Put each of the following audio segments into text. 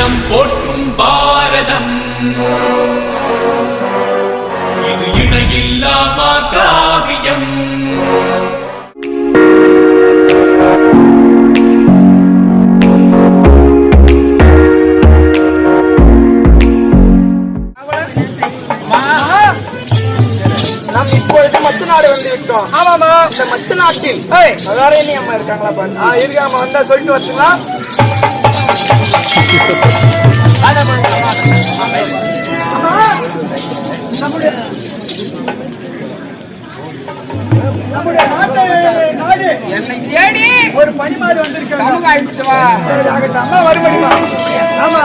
இனம் போற்றும் பாரதம். இது இணையில்லாமா காவியம். மச்ச நாடு வந்து விட்டோம் ஆமாமா இந்த மச்ச நாட்டில் மகாராணி அம்மா இருக்காங்களா பாரு. ஆ இருக்காம வந்தா சொல்லிட்டு அம்மா, நம்முடைய நம்முடைய நாட்டு நாடு என்னை தேடி ஒரு பணிமாறு வந்திருக்காங்க சமூக அழைச்சிட்டு வா. அம்மா ஆமா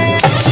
I'm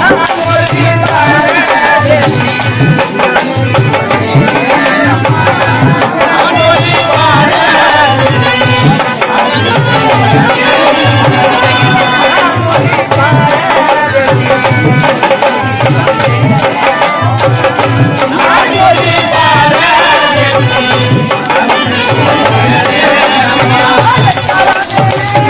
I'm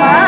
மாறி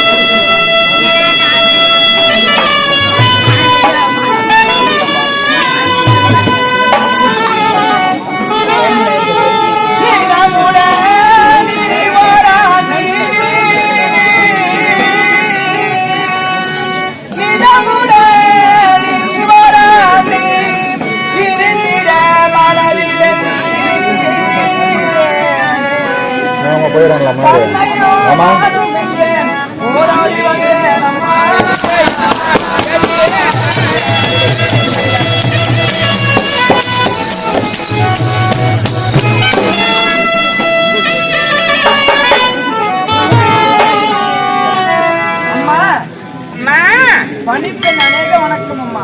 நாம போயிடலாம் முன்னாடி ஆமா பணிப்பெண் அநேக வணக்கம் அம்மா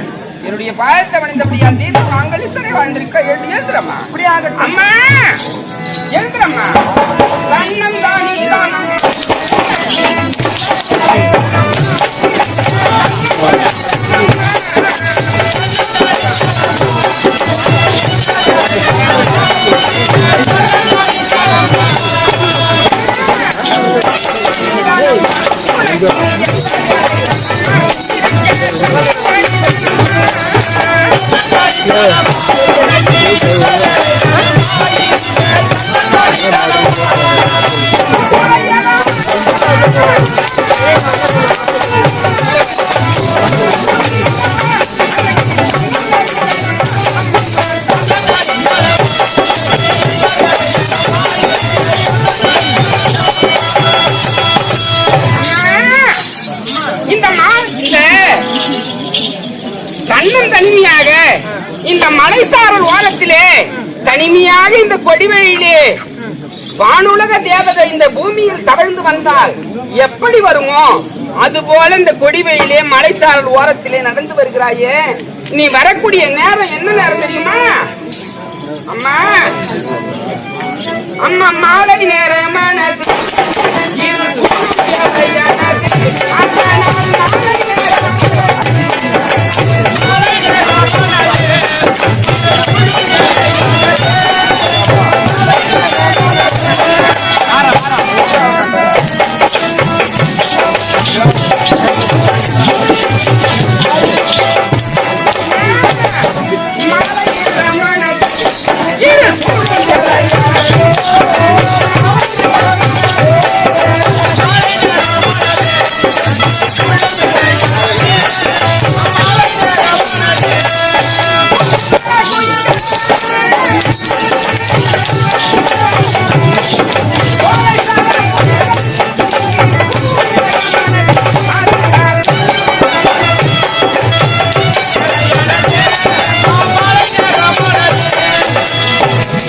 என்னுடைய பாயத்தை வணிந்தபடியால் தீர்த்து நாங்கள் இசை வாழ்ந்திருக்க எழுந்திரம்மா அப்படியாக அம்மா. எழுந்திரம்மா தன்னம் தானி இந்த மா இந்த அண்ணன் தனிமையாக இந்த மலைத்தாரல் ஓரத்திலே தனிமையாக இந்த கொடிவழியிலே வானுலக தேவதை இந்த பூமியில் தவழ்ந்து வந்தால் எப்படி வருமோ? அதுபோல இந்த கொடிவெளியிலே மலைத்தாரல் ஓரத்திலே நடந்து வருகிறாயே. நீ வரக்கூடிய நேரம் என்ன நேரம் தெரியுமா? அம்மா. அம்மா மாலை நேரமானது மாலை மாலை நேரமானது. இருள் சூழ்நிலையானது.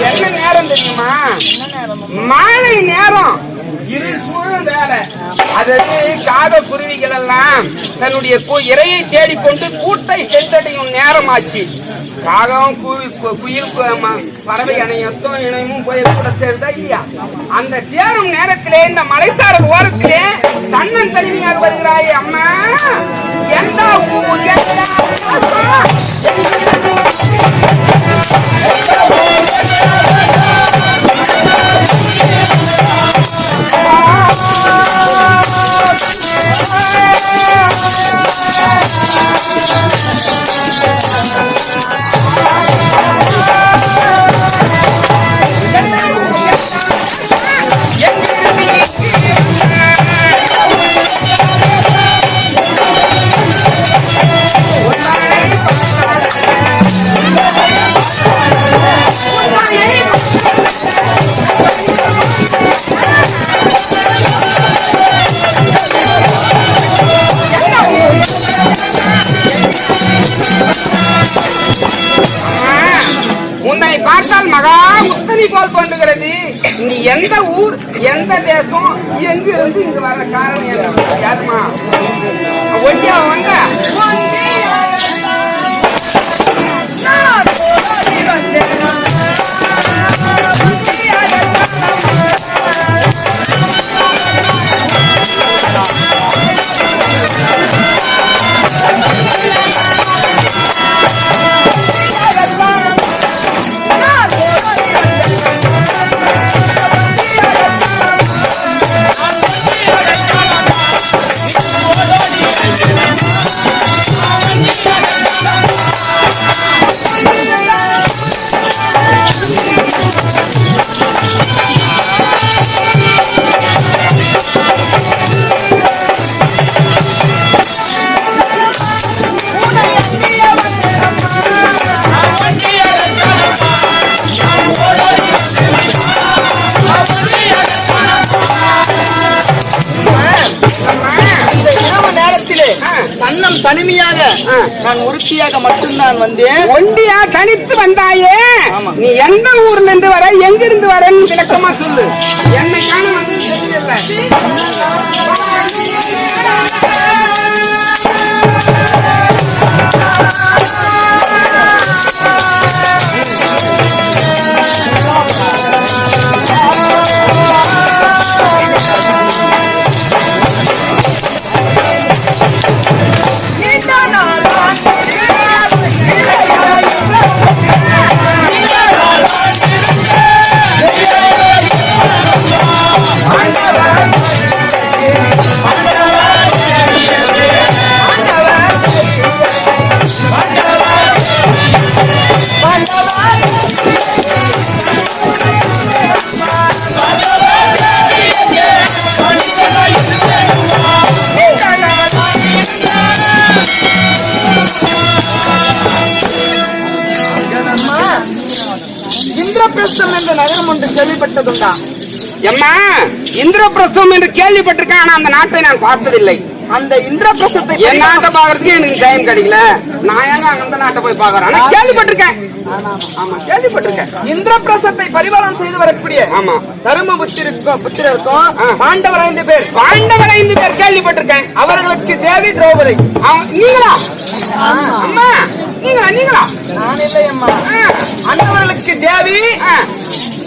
என்ன நேரம் தெரியுமா மாலை நேரம் இரு சூழல் வேற அதாவது காக குருவிகள் எல்லாம் தன்னுடைய கு- தேடிக்கொண்டு கூட்டை சென்றடையும் நேரம் ஆச்சு காகம் குயில் பறவை அணையத்தும் இணையமும் போய் கூட சேர்ந்தா இல்லையா அந்த சேரும் நேரத்திலே இந்த மலைசாரல் ஓரத்திலே தன்னன் தனிமையாக வருகிறாய் அம்மா எந்த ஊர் எந்த உன்னை பார்த்தால் மகா உத்தரி போல் தோன்றுகிறது. நீ எந்த ஊர் எந்த தேசம் எங்க இருந்து இங்க வர காரணம் என்ன? யாருமா? ஒண்டியா வாங்க. இந்த இரவு நேரத்திலே தன்னம் தனிமையாக நான் உறுதியாக மட்டும்தான் வந்தேன். ஒண்டியா தனித்து வந்தாயே. நீ எந்த ஊர்ல இருந்து வர எங்கிருந்து வரன்னு விளக்கமா சொல்லு. என்னை காண வந்து தெரியல. Bye. இந்திரபிரஸ்தம் என்ற நகரம் ஒன்று கேள்விப்பட்டதுண்டா? எம்மா இந்திரபிரசவம் என்று கேள்விப்பட்டிருக்கேன் ஆனா அந்த நாட்டை நான் பார்த்ததில்லை. அந்த இந்திரபிரஸ்தத்தை என் நாட்டை பாக்குறதுக்கு எனக்கு டைம் கிடைக்கல. நான் ஏங்க அந்த நாட்டை போய் பாக்குறேன் ஆனா கேள்விப்பட்டிருக்கேன். ஆமா கேள்விப்பட்டிருக்கேன். இந்திரபிரசத்தை பரிபாலனம் செய்து வரக்கூடிய ஆமா. தரும புத்திருக்கும் புத்திரருக்கும். பாண்டவர் ஐந்து பேர். பாண்டவரை ஐந்து பேர் கேள்விப்பட்டிருக்கேன். அவர்களுக்கு தேவி திரௌபதி. நீங்களா? அம்மா நீங்களா நீங்களா? நான் இல்லை அம்மா. அந்தவர்களுக்கு தேவி.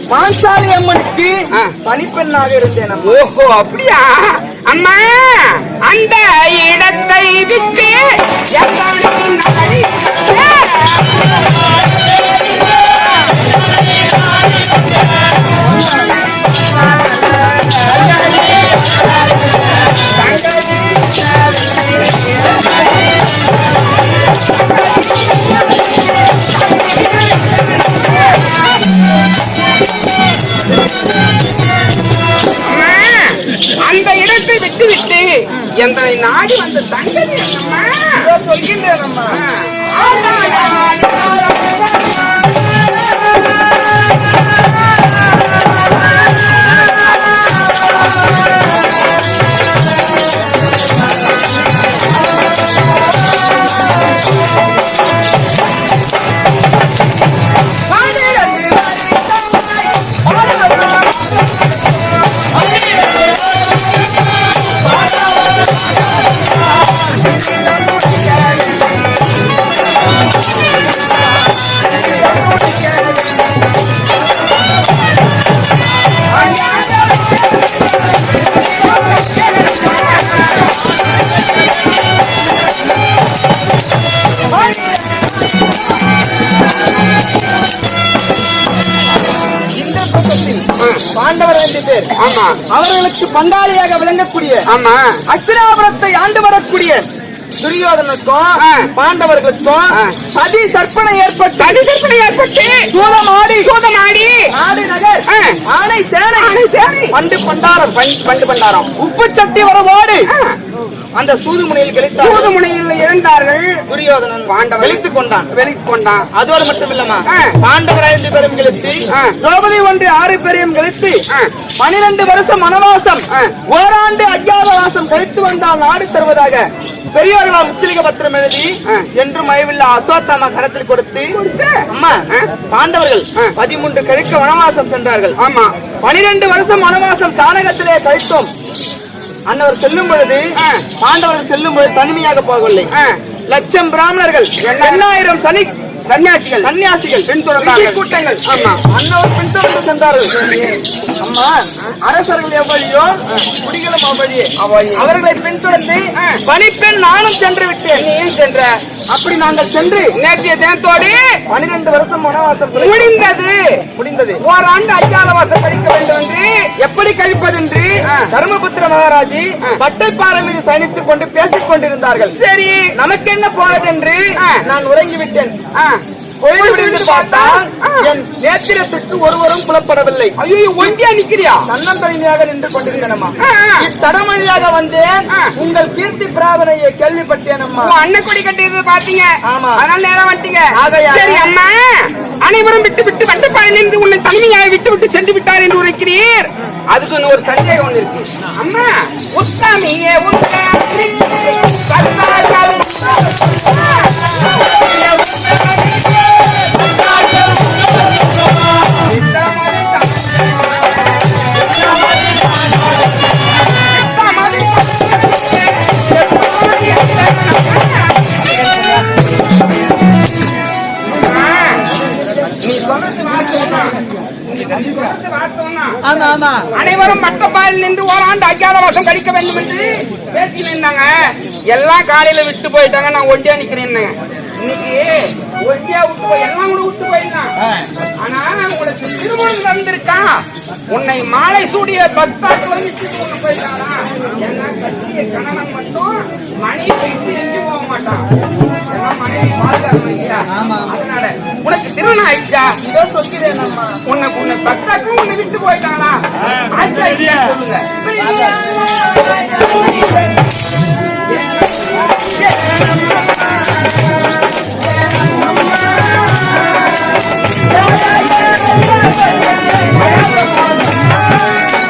பாஞ்சாலி அம்மனுக்கு ஆ. பணிப்பெண்ணாக இருந்தேன். ஓஹோ அப்படியா? அம்மா அந்த இடத்தை விட்டு அம்மா, அந்த இடத்தை விட்டு விட்டு என்னை நாடி வந்து தங்கதி சொல்கின்றேன் அம்மா. இந்திரபிரசத்தில் பாண்டவர் ஐந்து பேர் ஆமா அவர்களுக்கு பங்காளியாக விளங்கக்கூடிய ஆமா அஸ்திராபுரத்தை ஆண்டு வரக்கூடிய துரியோதனுக்கும். பாண்டவர்களுக்கும். சதி தர்ப்பணை ஏற்பட்டு தனிதற்பனை ஏற்பட்டு சூதமாடி சூதமாடி நாடு நகர் ஆ. ஆணை சேனை ஆணை சேனை. பண்டு பண்டாரம் பண்- பண்டு பண்டாரம் உப்பு சட்டி வரவோடு ஆ, அந்த சூதுமுனையில் கழித்தார் சூதுமுனையில் இழந்தார்கள் துரியோதனன் பாண்டவர் வெளித்துக் கொண்டான் வெளிக் கொண்டான் அதோடு மட்டும் இல்லமா. பாண்டவர் ஐந்து பேரும் கழித்து. திரௌபதி ஒன்று ஆறு பேரையும் கழித்து. பனிரெண்டு வருஷம் வனவாசம் ஆ. ஓராண்டு அஜ்ஞாதவாசம் கழித்து வந்தால் நாடு தருவதாக பெரியவர்களால் முச்சலிக பத்திரம் எழுதி. என்று மயவில்ல அஸ்வத்தாமா கரத்தில் கொடுத்து அம்மா. பாண்டவர்கள். பதிமூன்று கழிக்க வனவாசம் சென்றார்கள் ஆமா பனிரெண்டு வருஷம் வனவாசம் கானகத்திலே கழித்தோம் அன்னவர் செல்லும் பொழுது. பாண்டவர்கள் செல்லும் பொழுது தனிமையாக போகவில்லை. லட்சம் பிராமணர்கள் எண்ணாயிரம் சனி சன்னியாசிகள் சன்னியாசிகள் பின்தொடர்ந்தார்கள். ரிஷி கூட்டங்கள் ஆமா. அன்னவர் பின்தொடர்ந்து சென்றார்கள் அம்மா அரசர்கள் எவ்வளியோ குடிகளும் அவ்வழியே. அவர்களை பின்தொடர்ந்து ஆ. பணிப்பெண் நானும் சென்று விட்டேன் சென்ற அப்படி நாங்கள் சென்று நேற்றைய தினத்தோடு பனிரெண்டு வருஷம் வனவாசம் முடிந்தது முடிந்தது ஓராண்டு அஜாதவாசம் படிக்க வேண்டும் என்று எப்படி கழிப்பதென்று ஆ. தர்மபுத்திர மகாராஜி. பட்டைப்பாறை மீது சயனித்துக் கொண்டு பேசிக் கொண்டிருந்தார்கள் சரி நமக்கு என்ன போனதென்று ஆ. நான் உறங்கிவிட்டேன் ஆ. பொழுது விடிந்து பார்த்தால் ஆ. என் நேத்திரத்திற்கு ஒருவரும் புலப்படவில்லை. ஐயோ ஒண்டியா நிக்கிறியா? தன்னந்தனியாக நின்று கொண்டிருந்தனம்மா ஆ, ஆ. இத்தடம் வழியாக வந்தேன். உங்கள் கீர்த்தி பிராவனையை கேள்விப்பட்டேனம்மா. அண்ணன் கொடி கட்டியது பாத்தீங்க ஆமா. அதனால நேரம் வந்துட்டீங்க. சரி அம்மா. அனைவரும் விட்டு விட்டு வட்டப்பாறையிலிருந்து உன்னை தனிமையாக விட்டு விட்டு சென்று விட்டார் என்று உரைக்கிறீர். அதுக்கு ஒரு சந்தேகம் ஒண்ணு இருக்கு. அம்மா உத்தாமியே உத்தாமி அனைவரும் மட்டப்பாயில் நின்று ஓராண்டு அஜாதவாசம் கழிக்க வேண்டும் என்று பேசி நின்றாங்க எல்லாம் காலையில விட்டு போயிட்டாங்க நான் ஒண்டியா நிக்கிறேன் இன்னைக்கு ஒண்டியா விட்டு போய் எல்லாம் கூட விட்டு போயிருக்கான் ஆனா உங்களுக்கு திருமணம் வந்திருக்கா உன்னை மாலை சூடிய பக்தாக்கள் கொண்டு போயிட்டானா எல்லாம் கட்டிய கணவன் மட்டும் மனைவி விட்டு எங்கி போக மாட்டான் மனைவி அதனால உனக்கு திருமணம் ஆயிடுச்சா இதோ சொல்கிறேனம்மா உன்னை உன்னை பக்தாக்கள் உன்னை விட்டு போயிட்டாங்களா ஆச்சா இல்லையா சொல்லுங்க அம்மா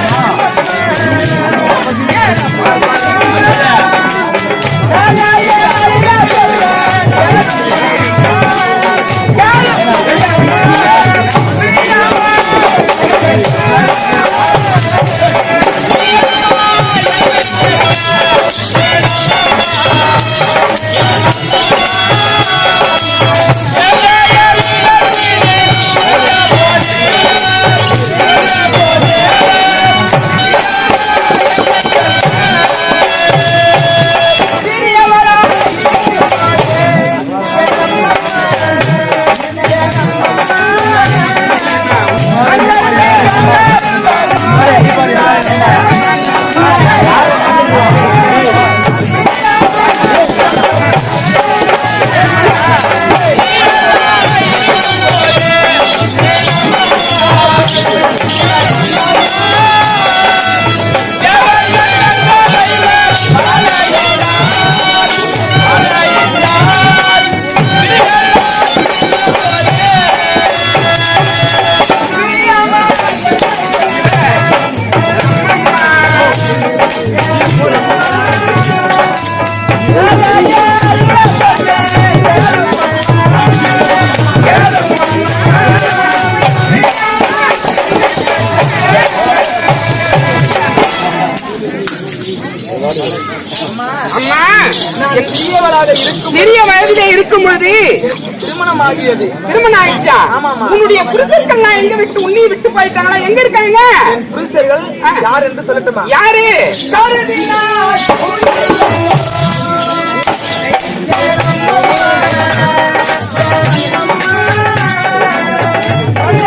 நான் சிறியவளாக இருக்கும் சிறிய வயதிலே இருக்கும் பொழுது திருமணம் ஆகியது திருமணம் ஆயிடுச்சா. உன்னுடைய புருஷர்கள்லாம் எங்க விட்டு உன்னை விட்டு போயிட்டாங்களா? எங்க இருக்காங்க? புருஷர்கள் யார் என்று சொல்லட்டுமா? யாரு? தண்ணி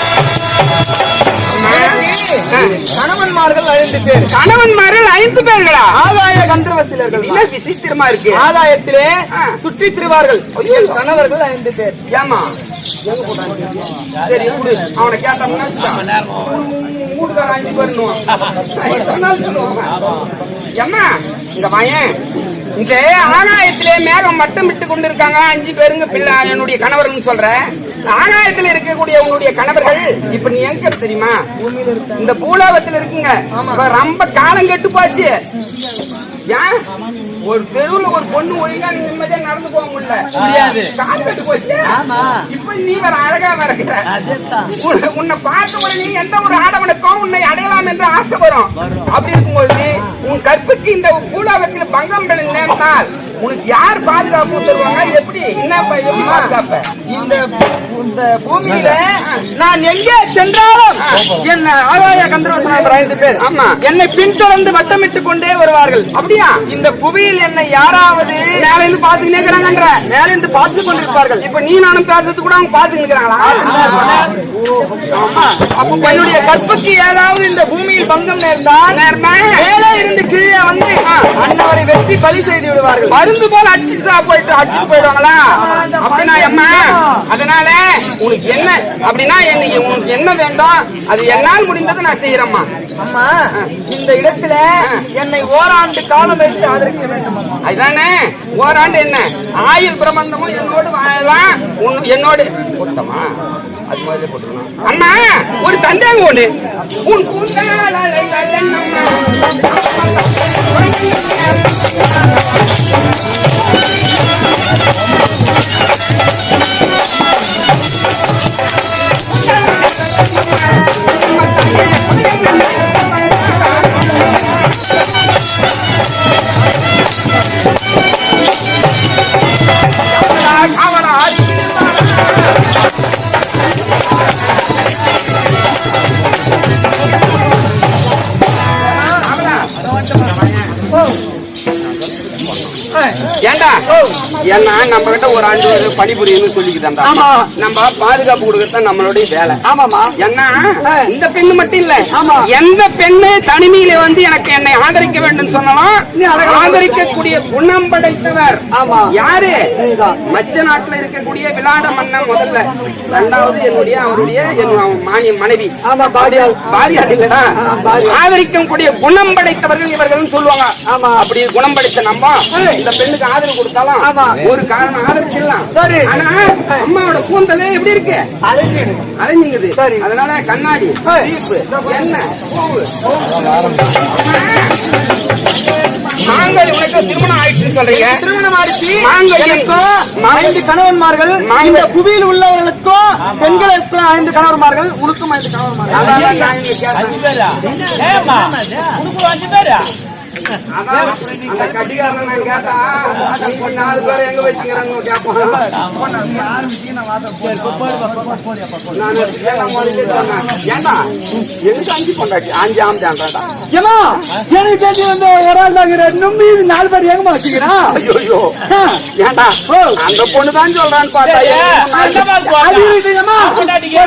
கணவன்மார்கள் ஐந்து பேர். கணவன்மார்கள் ஐந்து பேர்களா? ஆகாய கந்தர்வ சிலர்கள் விசித்திரமா இருக்கு? ஆகாயத்திலே ஆ. சுற்றி திருவார்கள் கணவர்கள் ஐந்து பேர். ஏமா சரி. அவனை கேட்டோம்னா. மூடுகாரன் அஞ்சு பேர் இன்னும். நான் சொன்னாலும் இந்த ஆகாயத்திலே மேகம் மட்டும் விட்டு கொண்டு இருக்காங்க அஞ்சு பேருங்க பிள்ளை என்னுடைய கணவர்னு சொல்ற ஆகாயத்துல இருக்கக்கூடிய உன்னுடைய கணவர்கள் இப்ப நீ எங்க தெரியுமா? இந்த பூலோகத்துல இருக்குங்க. ரொம்ப காலம் கெட்டு போச்சு. ஒரு தெருவுல ஒரு பொண்ணு ஒழுங்கா நிம்மதியா நடந்து போக முடியல. முடியாது. கால் கட்டு போச்சு. இப்ப நீ வேற அழகா வேற. உன்னை- பார்த்த உடனே எந்த ஒரு ஆடவனுக்கும் உன்னை அடையலாம் என்று ஆசை வரும். அப்படி இருக்கும்போது உன் கற்புக்கு இந்த பூலோகத்தில் பங்கம் விழுந்து நேர்ந்தால் உனக்கு யார் பாதுகாப்பு தருவாங்க? எப்படி? என்ன பாதுகாப்ப? இந்த இந்த பூமியில நான் எங்கே சென்றாலும் என் ஆகாய கந்தர்வ ஐந்து பேர் ஆமா. என்னை பின்தொடர்ந்து வட்டமிட்டுக் கொண்டே வருவார்கள். அப்படியா? இந்த புவியில் என்னை யாராவது மேல இருந்து பாத்துக்கிட்டே இருக்கிறாங்கன்ற. மேலிருந்து பார்த்துக் கொண்டிருப்பார்கள். இப்ப நீ நானும் பேசுறது கூட அவங்க ஆமா. அப்ப என்னுடைய கற்புக்கு ஏதாவது இந்த பூமியில் பங்கம் நேர்ந்தால் நேர்ந்தா? மேலே இருந்து கீழே வந்து அன்னவரை வெட்டி பலி செய்து விடுவார்கள். மருந்து போல அடிச்சுட்டு போயிட்டு அடிச்சுட்டு போயிடுவாங்களா? அப்படின்னா அம்மா அதனால உனக்கு என்ன அப்படின்னா என்னைக்கு உனக்கு என்ன வேண்டும் அது என்னால் முடிந்தது நான் செய்யறேம்மா அம்மா இந்த இடத்துல என்னை ஓராண்டு காலம் வைத்து ஆதரிக்க வேண்டும் அதுதானே ஓராண்டு என்ன? ஆயுள் பிரபந்தமும் என்னோடு வாழலாம் என்னோடு. போட்டமா அது மாதிரி போட்டுருணும் அம்மா ஒரு சந்தேகம் ஒண்ணு. உன் கூந்தலை அவனா ஏண்டா ஏன்னா நம்ம கிட்ட ஒரு ஆண்டு பணிபுரியணும்னு சொல்லிக்கிட்டாண்டா ஆமா. நம்ம பாதுகாப்பு கொடுக்கறது நம்மளுடைய வேலை ஆமாமா ஏன்னா இந்த பெண்ணு மட்டும் இல்ல ஆமா. எந்த பெண்ணு தனிமையில வந்து எனக்கு என்னை ஆதரிக்க வேண்டும் சொன்னாலும் ஆதரிக்கக்கூடிய குணம் படைத்தவர் ஆமா. யாரு. மச்ச நாட்டுல இருக்கக்கூடிய விளாட மன்னன் முதல்ல இரண்டாவது என்னுடைய அவருடைய என் மானிய மனைவி ஆமா பாடியால் பாரியா இல்லடா. ஆதரிக்கக்கூடிய குணம் படைத்தவர்கள் இவர்கள் சொல்லுவாங்க ஆமா. அப்படி குணம் படைத்த நம்ம ஏய். பெண்ணுக்கு ஆதரவு கொடுத்தாலும் ஆமா. ஒரு காரணம் ஆதரிச்சிடலாம். சரி. ஆனா அம்மாவோட கூந்தல் எப்படி இருக்கு? அழைச்சிடு அலைஞ்சுங்குது. சரி. அதனால கண்ணாடி பூவு. மாங்கல் உனக்கு திருமணம் ஆயிடுச்சுன்னு சொல்றீங்க. திருமணம் ஆயிடுச்சு. மாங்கல்யம். எனக்கும் ஐந்து கணவன்மார்கள். இந்த புவியில் உள்ளவர்களுக்கும் பெண்களுக்கும் ஐந்து கணவன்மார்கள் உனக்கும் ஐந்து கணவன்மார்கள். நாலு பேரை? நான் அஞ்சு அஞ்சு எனக்கு தெரிஞ்சு வந்து ஒரு ஆள் தாங்கிற இன்னும் நாலு பேர் எங்கம்மா வச்சுக்கிறான் ஐயோயோ. ஏண்டா, அந்த பொண்ணு தான் சொல்றான்னு பார்த்தா,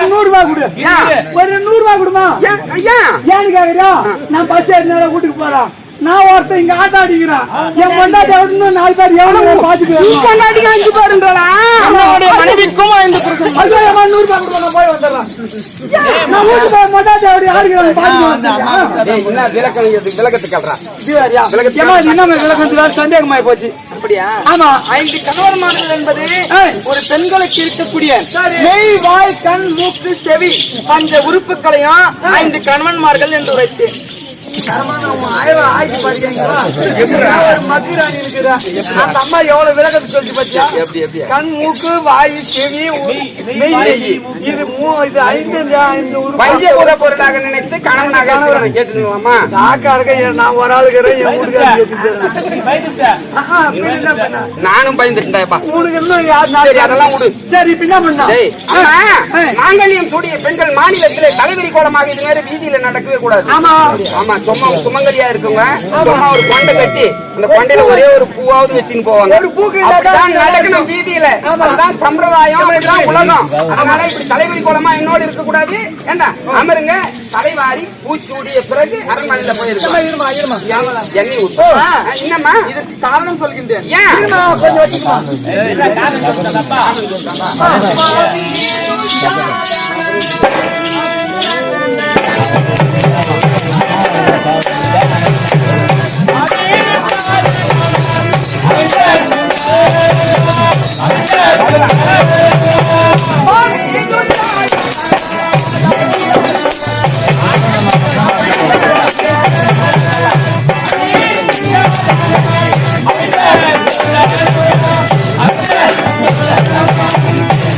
நூறு ரூபாய் கொடு ஒரு நூறு ரூபாய் கொடுமா ஏன், ஐயா, ஏன்னு கேக்குறியா நான் பஸ் ஏறினால வீட்டுக்கு போறேன் நான் ஒருத்தன் இங்க ஆட்ட அடிக்கிறேன். என் பொண்டாட்டி இன்னும் நாலு பேர் நீ பாத்துக்கிறேன் பொண்டாட்டிக்கு அஞ்சு? அம்மாவுடைய மனைவிக்கும் ஐந்து. ஐயோ, நூறு ரூபாய் கொடுங்க, நான் போய் வந்துடுறேன். நான் பொண்டாட்டி அப்படி ஆடுகிறேன். டேய், என்ன விளக்கம் இது? விளக்கத்தை கேளுடா. ஏம்மா, இது என்னம்மா விளக்கத்துக்கு சந்தேகமாயி போச்சு. அப்படியா? ஆமா. ஐந்து கணவன்மார்கள் என்பது ஒரு பெண்களுக்கு இருக்கக்கூடிய மெய் வாய் கண் மூக்கு செவி அந்த உறுப்புகளையும் ஐந்து கணவன்மார்கள் என்று உரைத்தேன். அந்த அம்மா எவ்வளவு விலகத்து சொல்லிட்டு பாத்தியா? எப்படி எப்படி கண் மூக்கு வாய் செவி இது மூ இது ஐந்து இந்த ஐந்து. பஞ்சபூத பொருளாக நினைத்து கணவனாக கேட்டுக்கலாமா? நாக்கா இருக்க நான் ஒரு ஆள் இருக்கிறேன் என் வீட்டுக்காரர் ஆஹா, பின்ன என்ன பண்ண? நானும் பயந்துட்டேன்ப்பா. உனக்கு இன்னும் யார் அதெல்லாம் விடு. சரி இப்ப என்ன பண்ணா? சூடிய பெண்கள் மாநிலத்திலே தலைவரி கோலமாக இது மாதிரி வீதியில நடக்கவே கூடாது. ஆமா. ஆமா சும்மா சுமங்கலியா இருக்குங்க. சும்மா ஒரு கொண்டை கட்டி. அந்த கொண்டையில ஒரே ஒரு பூவாவது வச்சுன்னு போவாங்க. ஒரு பூக்கு அப்படிதான் நடக்கணும். வீதியில. ஆமா. அதுதான் சம்பிரதாயம் அதுதான் உலகம். அதனால இப்படி தலைவரி கோலமா என்னோடு இருக்க கூடாது ஏண்டா? அமருங்க. தலைவாரி பூச்சூடிய பிறகு அரண்மனையில போயிருக்கோம் ஊத்து. ஆ. என்னம்மா? இதுக்கு காரணம் சொல்கின்றேன். ஏன்? கொஞ்சம் வச்சுக்கமா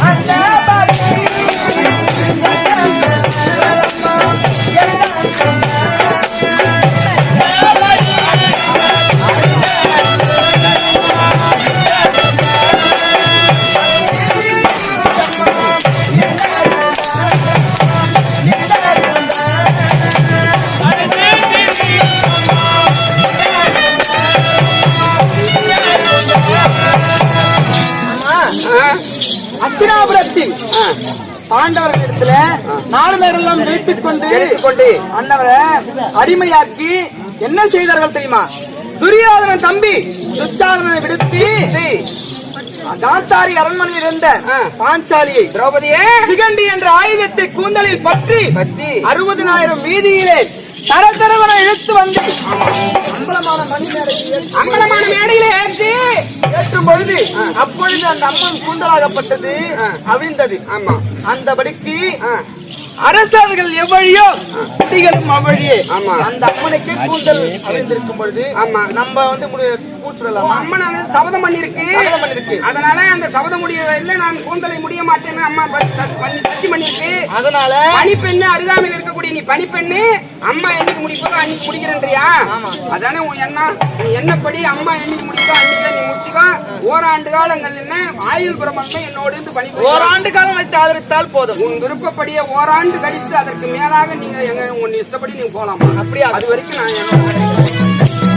அத்தினாபுரத்தில் அத்திராபுர பாண்டவர்களிடத்துல நாலு நேரம் வைத்துக் கொண்டு கொண்டு அண்ணவரை அடிமையாக்கி என்ன செய்தார்கள் தெரியுமா துரியோதனன் தம்பி துச்சாதனனை விடுத்து காந்தாரி அரண்மனையில் இருந்த. பாஞ்சாலியை திரௌபதியே சிகண்டி என்ற ஆயுதத்தை கூந்தலில் பற்றி அறுபதினாயிரம் வீதியிலே தரதரவன இழுத்து வந்து அம்பலமான மேடையில் ஏற்றும் பொழுது அப்பொழுது அந்த அம்மன் கூந்தலாகப்பட்டது அவிழ்ந்தது ஆமா அந்தபடிக்கு ஆ. அரசர்கள் எவ்வழியோ குட்டிகளும் அவ்வழியே ஆமா. அந்த அம்மனுக்கு கூந்தல் அவிழ்ந்திருக்கும் பொழுது ஆமா. நம்ம வந்து கூச்சுடலாமா அம்மன் வந்து சபதம் பண்ணிருக்கு. சபதம் பண்ணிருக்கு. அதனால அந்த சபதம் முடியவில்லை நான் கூந்தலை முடிய மாட்டேன்னு அம்மா சத்தி பண்ணிருக்கு. அதனால? பனிப்பெண்ணு அருகாமையில் இருக்கக்கூடிய நீ பனிப்பெண்ணு அம்மா என்னைக்கு முடிப்பதோ அன்னைக்கு முடிக்கிறேன்றியா. அதானே நீ என்னப்படி அம்மா என்னைக்கு முடிப்போ அன்னைக்கு நீ முடிச்சுக்கோ. ஓராண்டு காலங்கள் என்ன? ஆயுள் பிரமன்மை என்னோடு இருந்து பணி ஓராண்டு காலம் வைத்து ஆதரித்தால் போதும். உன் விருப்பப்படியே ஓராண்டு கழித்து அதற்கு மேலாக நீங்க எங்க உன் இஷ்டப்படி நீங்க போலாமா? அப்படியா? அது வரைக்கும் நான் என்னோட